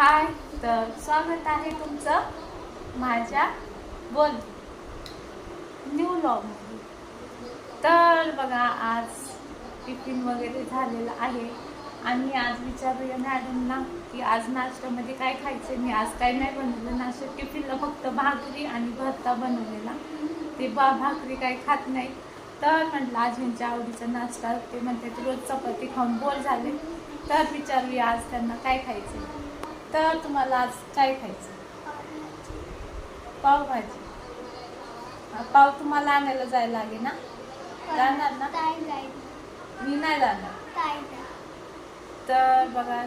हाय तर स्वागत आहे तुमचं माझ्या बोल न्यू लॉगमध्ये तर बघा आज टिफिन वगैरे झालेलं आहे. आणि आज विचारूया मॅडमना की आज नाश्त्यामध्ये काय खायचं मी आज काय नाही बनवलं. नाश्ता टिफिनला फक्त भाकरी आणि भरता बनवलेला. ते बा भाकरी काय खात नाही. तर म्हटलं आज यांच्या आवडीचा नाश्ता ते म्हणतात रोज चपाती खाऊन बोर झाले. तर विचारूया आज त्यांना काय खायचं तर तुम्हाला आज काय खायचं? पावभाजी पाव तुम्हाला आणायला जायला लागेल ना? जाणार ना? मी नाही जाणार. तर बघा.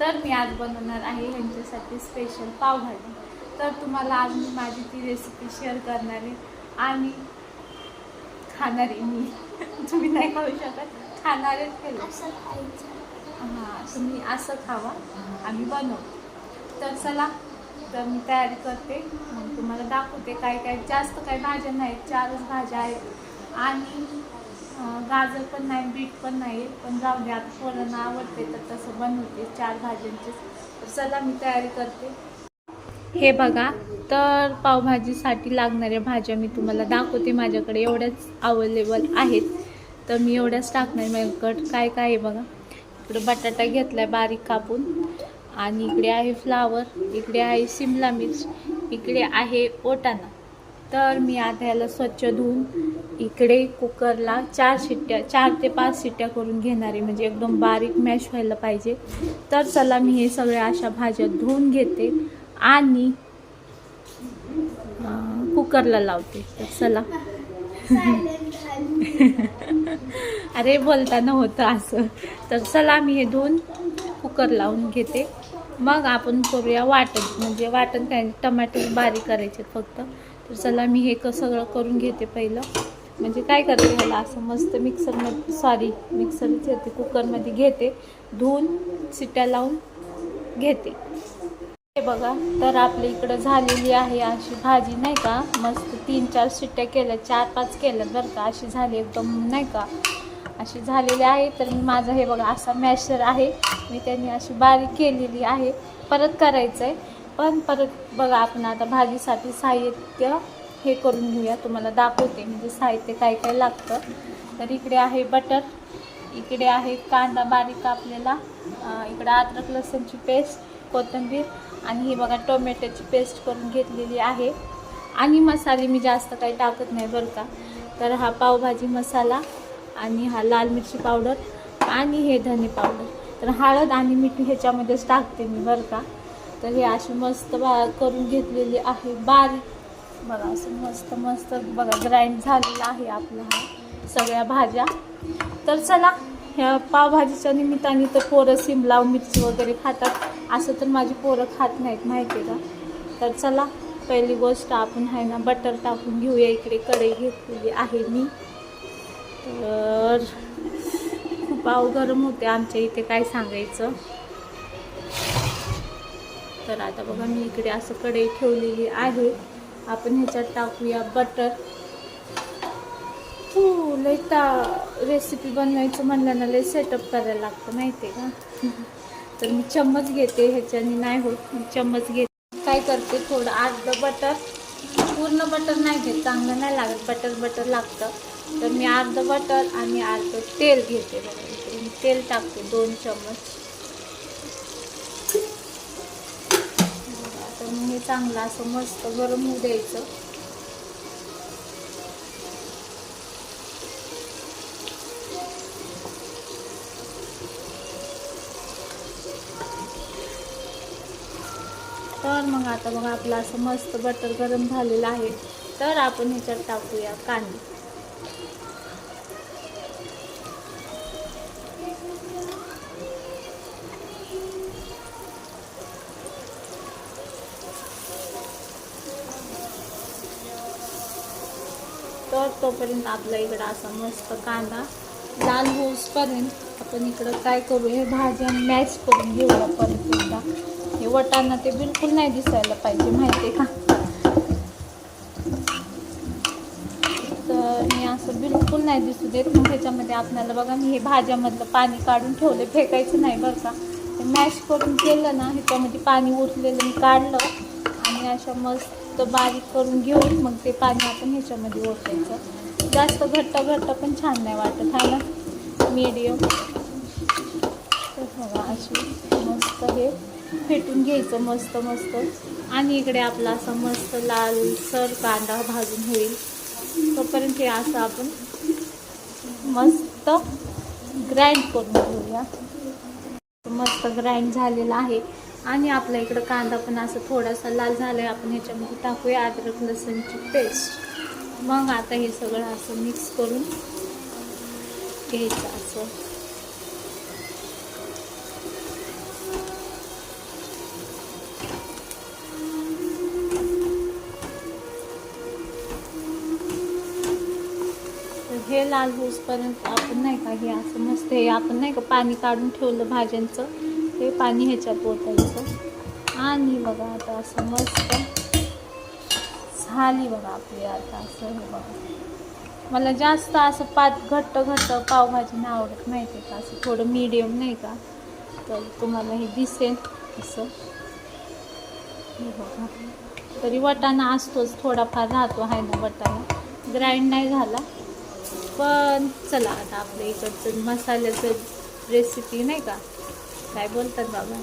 तर मी आज बनवणार आहे ह्यांच्यासाठी स्पेशल पावभाजी तर तुम्हाला आज मी माझी ती रेसिपी शेअर करणार आहे. आणि खाणार आहे मी. तुम्ही नाही खाऊ शकत. खाणारेच केलं. हां तुम्ही असं खावा आम्ही बनवू तर चला तर मी तयारी करते. मग तुम्हाला दाखवते काय काय जास्त काय भाज्या नाहीत चारच भाज्या आहेत. आणि गाजर पण नाही बीट पण नाही पण जाऊ दे आता पोरांना आवडते तर तसं बनवते चार भाज्यांचे तर चला मी तयारी करते. हे बघा तर पावभाजीसाठी लागणाऱ्या भाज्या मी तुम्हाला दाखवते. माझ्याकडे एवढ्याच अवेलेबल आहेत. तर मी एवढ्याच टाकणार माझ्याकडं काय काय आहे बघा. इकडे बटाटा घेतलाय बारीक कापून. आणि इकडे आहे फ्लावर इकडे आहे शिमला मिर्च इकडे आहे ओटाणा. तर मी आता याला स्वच्छ धुवून इकडे कुकरला चार शिट्ट्या चार ते पाच शिट्ट्या करून घेणार आहे. म्हणजे एकदम बारीक मॅश व्हायला पाहिजे. तर चला मी हे सगळ्या अशा भाज्या धुवून घेते आणि कुकरला लावते. तर चला. अरे बोलताना होतं असं. तर चला मी हे धुवून कुकर लावून घेते. मग आपण करूया वाटण. म्हणजे वाटण काय टमाटे बारीक करायचे फक्त. तर चला मी हे कसं सगळं करून घेते पहिलं. म्हणजे काय करते ह्याला असं मस्त मिक्सरमध्ये सॉरी मिक्सरच येते कुकरमध्ये घेते. धुवून सिट्या लावून घेते. हे बघा तर आपल्या इकडं झालेली आहे अशी भाजी नाही का? मस्त तीन चार सिट्ट्या केल्या चार पाच केल्या बरं का? अशी झाली एकदम नाही का? अशी झालेली आहे. तर मी माझं हे बघा असा मॅशर आहे. मी त्यांनी अशी बारीक केलेली आहे. परत करायचं आहे पण परत बघा आपण आता भाजीसाठी साहित्य हे करून घेऊया. तुम्हाला दाखवते म्हणजे साहित्य काय काय लागतं. तर इकडे आहे बटर. इकडे आहे कांदा बारीक कापलेला इकडे अद्रक लसूणची पेस्ट कोथिंबीर आणि ही बघा टोमॅटोची पेस्ट करून घेतलेली आहे. आणि मसाले मी जास्त काही टाकत नाही बरं का. तर हा पावभाजी मसाला आणि हा लाल मिरची पावडर आणि हे धने पावडर. तर हळद आणि मीठ ह्याच्यामध्येच टाकते मी बरं का. तर हे अशी मस्त बा करून घेतलेली आहे. बारीक. बघा असं मस्त मस्त बघा ग्राइंड झालेला आहे आपला हा सगळ्या भाज्या. तर चला ह्या पावभाजीच्या निमित्ताने तर पोरं सिमला मिरची वगैरे खातात. असं तर माझी पोरं खात नाहीत माहिती आहे का? तर चला पहिली गोष्ट आपण आहे ना बटर टाकून घेऊया. इकडे कढई घेतलेली आहे मी. तर खूप आव गरम होते आमच्या इथे काय सांगायचं. तर आता बघा मी इकडे असं कढई ठेवलेली आहे. आपण ह्याच्यात टाकूया बटर. हो लय ता रेसिपी बनवायचं म्हणलं ना लय सेटअप करायला लागतं माहिती आहे का? तर मी चम्मच घेते ह्याच्याने नाही होत मी चम्मच घेते. काय करते थोडं अर्ध बटर पूर्ण बटर नाही घेत चांगलं नाही लागत बटर बटर लागतं. तर मी अर्ध बटर आणि अर्ध तेल घेते बघा मी तेल टाकते दोन चमच आता मी हे चांगलं असं मस्त गरम होऊ द्यायचं. तर मग आता बघा आपलं असं मस्त बटर गरम झालेलं आहे. तर आपण ह्याच्यात टाकूया कांदे. तोपर्यंत आपला इकडं असा मस्त कांदा लाल होऊसपर्यंत आपण इकडं काय करू? हे भाज्या मॅच करून घेऊया परत एकदा. हे वटाणा ते बिलकुल नाही दिसायला पाहिजे माहिती आहे का? तर मी असं बिलकुल नाही दिसू देत. मग ह्याच्यामध्ये आपल्याला बघा मी हे भाज्यामधलं पाणी काढून ठेवले फेकायचं नाही बरं का. ते मॅश करून केलं ना ह्याच्यामध्ये पाणी उरलेलं मी काढलं. आणि अशा मस्त बारीक करून घेऊन मग ते पाणी आपण ह्याच्यामध्ये ओतायचं. जास्त घट्ट घट्ट पण छान नाही वाटत हा ना? मीडियम तर अशी मस्त हे फेटून घ्यायचं मस्त मस्त. आणि इकडे आपला असा मस्त लालसर कांदा भाजून होईल. तोपर्यंत हे असं आपण मस्त ग्राइंड करून घेऊया. मस्त ग्राइंड झालेला आहे. आणि आपल्या इकडं कांदा पण असं थोडासा लाल झाला आहे आपण ह्याच्यामध्ये टाकूया अद्रक लसूणची पेस्ट. मग आता हे सगळं असं मिक्स करून घ्यायचं असं. हे लाल होसपर्यंत आपण नाही का हे असं मस्त हे आपण नाही का पाणी काढून ठेवलं भाज्यांचं. हे पाणी ह्याच्यात ओतायचं. आणि बघा आता असं मस्त झाली बघा आपली आता असं हे बघा. मला जास्त असं पात घट्ट घट्ट पावभाजी नाही आवडत माहिती आहे का? असं थोडं मीडियम नाही का? तर तुम्हाला हे दिसेल असं. हे बघा. तरी वटाणा असतोच थोडाफार राहतो आहे ना वटाणा. ग्राइंड नाही झाला. पण चला आता आपल्या इकडचं मसाल्याचं रेसिपी नाही का? काय बोलतात बाबा?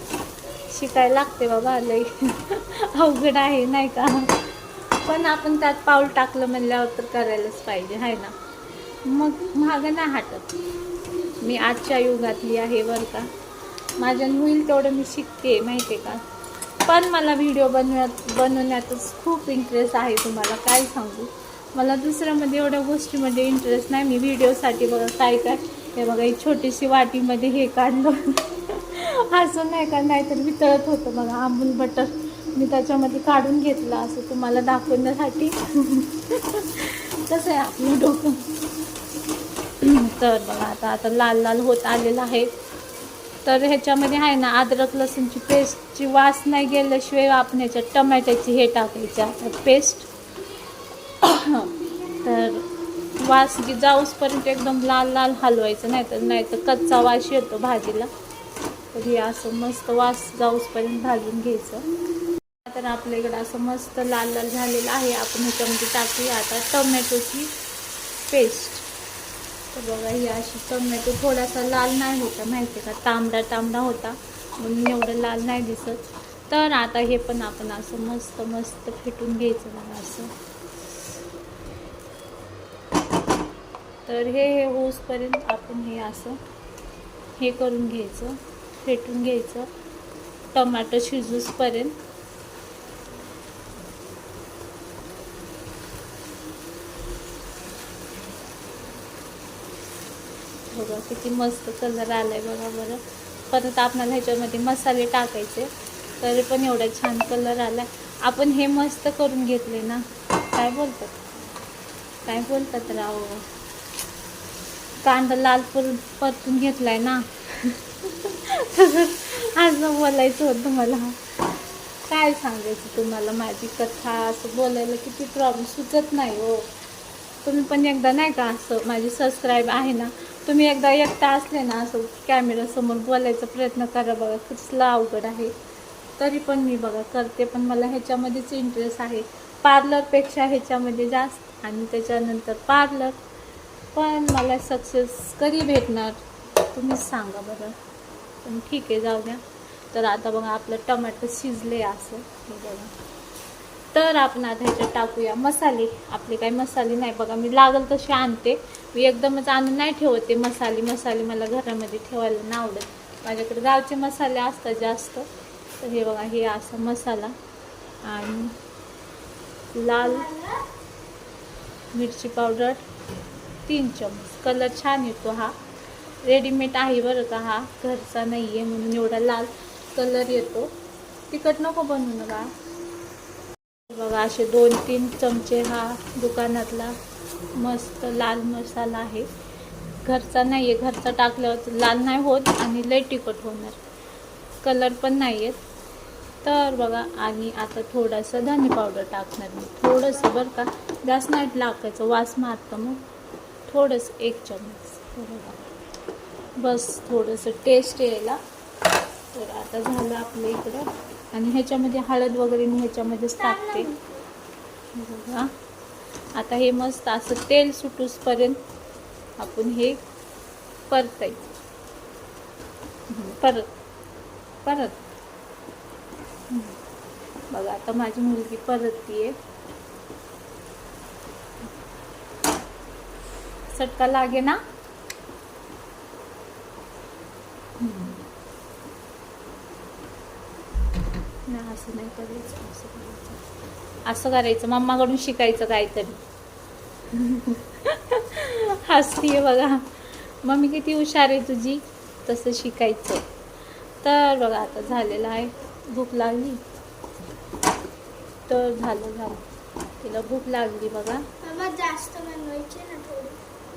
शिकायला लागते बाबा लई. अवघड आहे नाही का? पण आपण त्यात पाऊल टाकलं म्हणल्यावर तर करायलाच पाहिजे आहे ना? मग मागं नाही हटत. मी आजच्या युगातली आहे बरं का? माझ्या होईल तेवढं मी शिकते माहिती आहे का? पण मला व्हिडिओ बनवण्यात बनवण्यातच खूप इंटरेस्ट आहे तुम्हाला काय सांगू? मला दुसऱ्यामध्ये एवढ्या गोष्टीमध्ये इंटरेस्ट नाही मी व्हिडिओसाठी बघा काय काय? हे बघा ही छोटीशी वाटीमध्ये हे काढलं. अजून नाही का नाहीतर वितळत होतं बघा आंबून बटर मी त्याच्यामध्ये काढून घेतलं असं तुम्हाला दाखवण्यासाठी. कसं आहे आपलं डोकं. तर बघा आता आता लाल लाल होत आलेलं आहे. तर ह्याच्यामध्ये आहे ना अद्रक लसूणची पेस्टची वास नाही गेल्याशिवाय आपण ह्याच्यात टमॅट्याची हे टाकायची पेस्ट. तर वास जाऊसपर्यंत एकदम लाल लाल हलवायचं नाही तर नाही तर कच्चा वास येतो भाजीला. तर हे असं मस्त वास जाऊसपर्यंत भाजून घ्यायचं. तर आपल्या इकडं असं मस्त लाल लाल झालेलं आहे. आपण ह्याच्यामध्ये टाकूया. आता टोमॅटोची पेस्ट. तर बघा ही अशी टोमॅटो थोडासा लाल नाही होता. माहिती आहे का? तांबडा तांबडा होता. म्हणून एवढं लाल नाही दिसत. तर आता हे पण आपण असं मस्त मस्त फेटून घ्यायचं बघा असं. तर हे हे होसपर्यंत आपण हे असं हे करून घ्यायचं. फेटून घ्यायचं. टमाटर शिजूसपर्यंत. बघा किती मस्त कलर आलाय बघा बरं. परत आपल्याला ह्याच्यामध्ये मसाले टाकायचे. तरी पण एवढा छान कलर आला आपण हे मस्त करून घेतले ना. काय बोलतात? काय बोलतात राव? कांदा लाल करून परतून घेतलाय ना. आज असं बोलायचं होतं मला काय सांगायचं तुम्हाला? माझी कथा असं बोलायला किती प्रॉब्लेम सुचत नाही हो. तुम्ही पण एकदा नाही का असं माझी सबस्क्राईब आहे ना तुम्ही एकदा एकटा असले ना असं कॅमेरासमोर बोलायचा प्रयत्न करा बघा कसला अवघड आहे. तरी पण मी बघा करते पण मला ह्याच्यामध्येच इंटरेस्ट आहे. पार्लरपेक्षा ह्याच्यामध्ये जास्त आणि त्याच्यानंतर पार्लर पण मला सक्सेस कधी भेटणार? तुम्हीच सांगा बरं. पण ठीक आहे जाऊ द्या. तर आता बघा आपलं टमाटर शिजले असं. हे बघा. तर आपण आता ह्याच्यात टाकूया. मसाले. आपले काही मसाले नाही बघा. मी लागल तसे आणते. मी एकदमच आणून नाही ठेवते मसाले. मसाले मला घरामध्ये ठेवायला नाही आवडत. माझ्याकडे गावचे मसाले असतात जास्त. तर हे बघा हे असा मसाला. आणि लाल मिरची पावडर तीन चमच कलर छान येतो हा. रेडीमेड आहे बरं का हा. घरचा नाही आहे म्हणून एवढा लाल कलर येतो. तिखट नको बनवू नका. बघा असे दोन तीन चमचे हा दुकानातला मस्त लाल मसाला आहे. घरचा नाही आहे घरचा टाकल्यावर लाल नाही होत आणि लय तिखट होणार. कलर पण नाही आहेत तर बघा आणि आता थोडंसं धने पावडर टाकणार मी. थोडंसं बरं का. जास्त नाही टाकायचं वास मारतं मग. थोडंसं एक चमच. हे बघा. बस थोडंसं टेस्ट यायला. तर आता झालं आपलं इकडं. आणि ह्याच्यामध्ये हळद वगैरे मी ह्याच्यामध्येच टाकते. बघा. आता हे मस्त असं तेल सुटूसपर्यंत आपण हे परतायचं हं, परत. परत. बघा आता माझी मुलगी परततीये. चटका लागे ना असं नाही करायचं असं करायचं. असं करायचं. मम्माकडून शिकायचं काहीतरी. हसतीये बघा. मम्मी किती हुशार आहे तुझी. तसं शिकायचं. तर बघा आता झालेलं आहे. भूक लागली. तर झालं झालं. तिला भूक लागली बघा. मम्मा जास्त बनवायचे ना थोडी.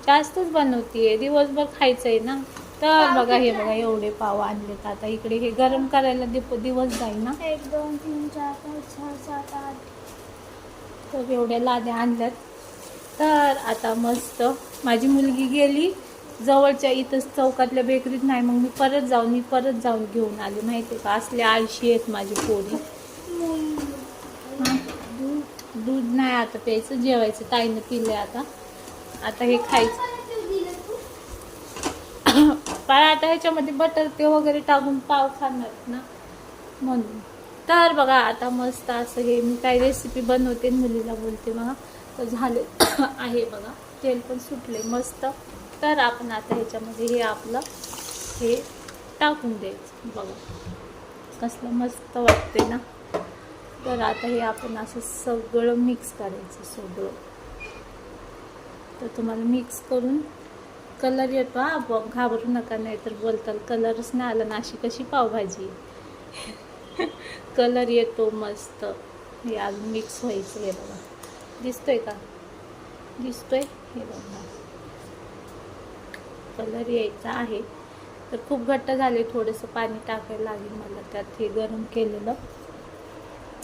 जास्तच बनवतीये. दिवसभर खायचं आहे ना. तर बघा हे बघा एवढे पाव आणलेत. आता इकडे हे गरम करायला दिवस जाईल ना. एक दोन तीन चार पाच सहा सात आठ. तर एवढ्या लाद्या आणल्यात. तर आता मस्त माझी मुलगी गेली. जवळच्या इथंच चौकातल्या बेकरीत नाही मग मी परत जाऊन मी परत जाऊन घेऊन आले. माहिती का? असले आळशी आहेत माझी पोरी. दूध दूध नाही आता प्यायचं जेवायचं. ताईनं पिलंय आता. आता हे खायचं. पण आता ह्याच्यामध्ये बटर ते वगैरे टाकून पाव खाणार ना. म्हणून. तर बघा आता मस्त असं हे मी काही रेसिपी बनवते मुलीला बोलते बघा. तर झाले. आहे बघा. तेल पण सुटले मस्त. तर आपण आता ह्याच्यामध्ये हे आपलं हे टाकून द्यायचं. बघा. कसलं मस्त वाटते ना. तर आता हे आपण असं सगळं मिक्स करायचं सगळं. तर तुम्हाला मिक्स करून कलर येतो हा ब- घाबरू नका नाही तर बोलताल कलरच नाही आला ना अशी कशी पावभाजी. कलर येतो मस्त. हे अजून मिक्स व्हायचं हे बघा. दिसतोय का? दिसतोय? हे बघा. कलर यायचा आहे. तर खूप घट्ट झाले थोडंसं पाणी टाकायला लागेल मला त्यात हे गरम केलेलं.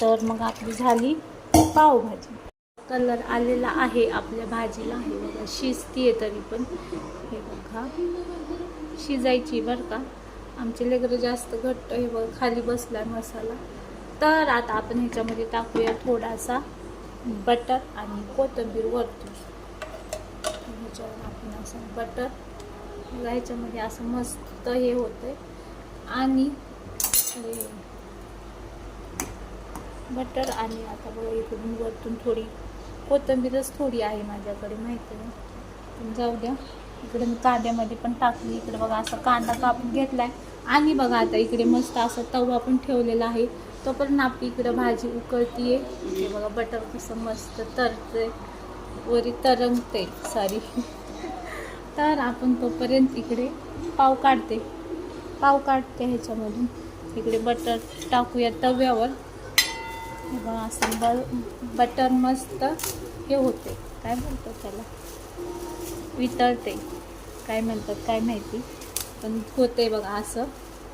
तर मग आपली झाली पावभाजी. कलर आलेला आहे आपल्या भाजीला. हे बघा शिजतीये तरी पण. हे बघा. शिजायची बरं का. आमचे लेकरं जास्त घट्ट हे बघा खाली बसला मसाला. तर आता आपण ह्याच्यामध्ये टाकूया थोडासा बटर आणि कोथिंबीर वरतून. ह्याच्यावर आपण असं बटर ह्याच्यामध्ये असं मस्त हे होतंय. आणि हे बटर आणि आता बघा इकडून वरतून थोडी कोथिंबीरच थोडी आहे माझ्याकडे माहिती आहे जाऊ द्या. इकडे मी कांद्यामध्ये पण टाकली. इकडे बघा असा कांदा कापून घेतला आहे आणि बघा आता इकडे मस्त असा तवा पण ठेवलेला आहे. तो पण आपली इकडं भाजी उकळतीये. हे बघा बटर कसं मस्त तरते वरी तरंगते सॉरी तर आपण तोपर्यंत इकडे पाव काढते. पाव काढते ह्याच्यामधून. इकडे बटर टाकूया तव्यावर. असं ब बटर मस्त हे होते. काय म्हणतो त्याला? वितळते. काय म्हणतात काय माहिती. पण होते बघा असं.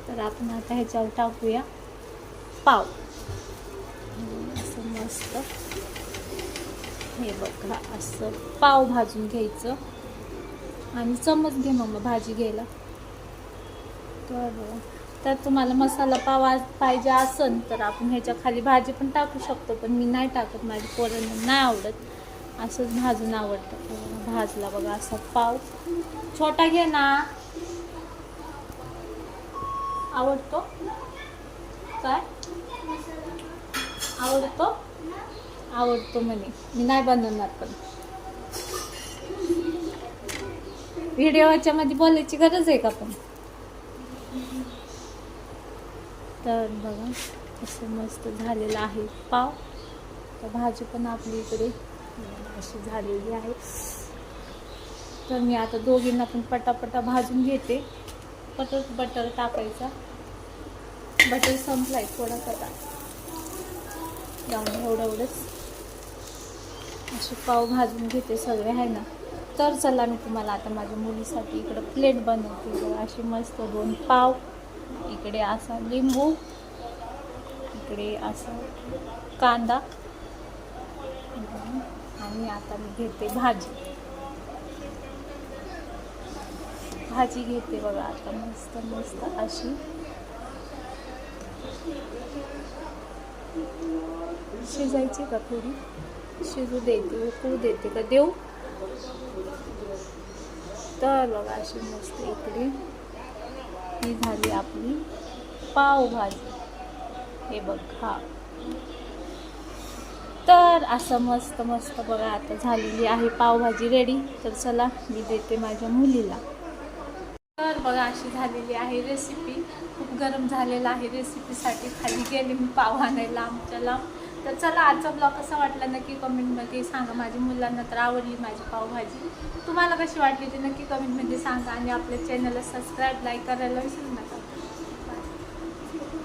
तर आपण आता ह्याच्यावर टाकूया. पाव. असं मस्त. हे बघा असं पाव भाजून घ्यायचं. आणि चमच घे मग भाजी घ्यायला. तर तर तुम्हाला मसाला पाव पाहिजे असेल तर आपण ह्याच्या खाली भाजी पण टाकू शकतो पण मी नाही टाकत. माझ्या पोरांना नाही आवडत. असंच भाजून आवडतं. भाजला बघा असा पाव. छोटा घे ना. आवडतो? काय? आवडतो? आवडतो म्हणे. मी नाही बनवणार पण. व्हिडिओच्या मध्ये बोलायची गरज आहे का पण? तर बघा असं मस्त झालेलं आहे पाव. तर भाजी पण आपली इकडे अशी झालेली आहे. तर मी आता दोघींना पण पटापटा भाजून घेते. पटत बटर टाकायचा. बटर संपलाय थोडा कटा जाऊन एवढं एवढंच. असे पाव भाजून घेते सगळे आहे ना? तर चला मी तुम्हाला आता माझ्या मुलीसाठी इकडं प्लेट बनवते. अशी मस्त दोन पाव. इकडे असा लिंबू इकडे असं कांदा आणि आता मी घेते भाजी. भाजी घेते बघा आता मस्त मस्त अशी. शिजायची का थोडी? शिजू देते उकळू देते का? देऊ? तर बघा अशी मस्त इकडे. ही झाली आपली. पावभाजी हे बघ हा. तर असं मस्त मस्त बघा आता झालेली आहे पावभाजी रेडी तर चला मी देते माझ्या मुलीला. तर बघा अशी झालेली आहे रेसिपी खूप गरम झालेला आहे रेसिपीसाठी खाली गेले मी पाव आणायला आमच्या लांब तर चला आजचा ब्लॉग कसा वाटला नक्की कमेंटमध्ये सांगा. माझ्या मुलांना तर आवडली माझी पावभाजी. तुम्हाला कशी वाटली ते नक्की कमेंटमध्ये सांगा आणि आपल्या चॅनलला सबस्क्राईब लाईक करायला विसरू नका.